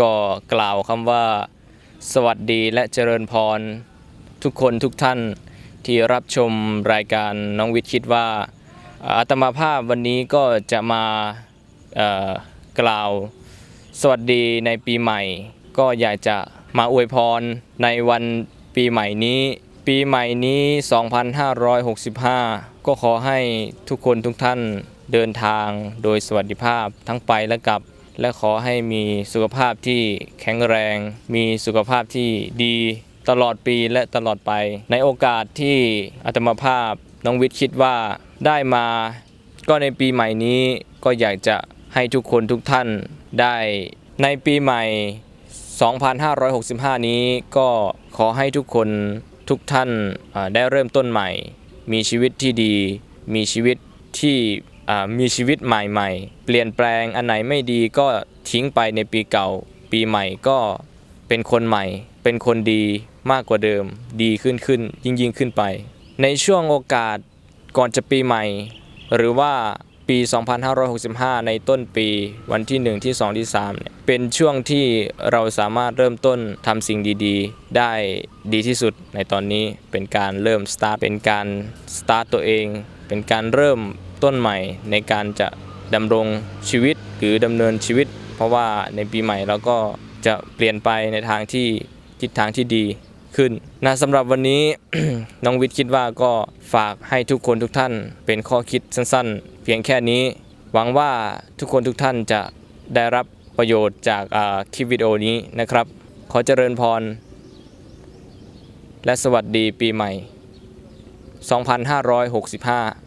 ก็กล่าวคำว่า สวัสดีและเจริญพร ทุกคนทุกท่านที่รับชมรายการน้องวิทย์คิดว่าอาตมาภาพวันนี้ก็จะมากล่าวสวัสดีในปีใหม่ ก็อยากจะมาอวยพรในวันปีใหม่นี้ ปีใหม่นี้ 2565 ก็ขอให้ทุกคนทุกท่านเดินทางโดยสวัสดิภาพทั้งไปและกลับ และขอให้มีสุขภาพที่แข็งแรง มีสุขภาพที่ดีตลอดปีและตลอดไป ในโอกาสที่อาตมาภาพน้องวิทย์คิดว่าได้มา ก็ในปีใหม่นี้ก็อยากจะให้ทุกคนทุกท่านได้ในปีใหม่ 2565 นี้ก็ขอให้ทุกคนทุกท่านได้เริ่มต้นใหม่ มีชีวิตที่ดี มีชีวิตที่ มีชีวิตใหม่ๆ เปลี่ยนแปลงอันไหนไม่ดีก็ทิ้งไปในปีเก่า ปีใหม่ก็เป็นคนใหม่ เป็นคนดีมากกว่าเดิม ดีขึ้นขึ้นยิ่งยิ่งขึ้นไป ในช่วงโอกาสก่อนจะปีใหม่ หรือว่าปี 2565 ในต้นปีวันที่ 1 ที่ 2 ที่ 3เนี่ยเป็นช่วงที่เราสามารถเริ่มต้นทำสิ่งดีๆ ได้ดีที่สุดในตอนนี้เป็นการเริ่มสตาร์ทเป็นการสตาร์ทตัวเอง เป็นการเริ่ม ต้นใหม่ในการจะดำรงชีวิตหรือดำเนินชีวิต เพราะว่าในปีใหม่เราก็จะเปลี่ยนไปในทางที่ทิศทางที่ดีขึ้นนะสำหรับวันนี้ น้องวิทย์คิดว่าก็ฝากให้ทุกคนทุกท่าน เป็นข้อคิดสั้นๆ เพียงแค่นี้ หวังว่าทุกคนทุกท่านจะได้รับประโยชน์จากคลิปวิดีโอนี้นะครับ ขอเจริญพร และสวัสดีปีใหม่ 2565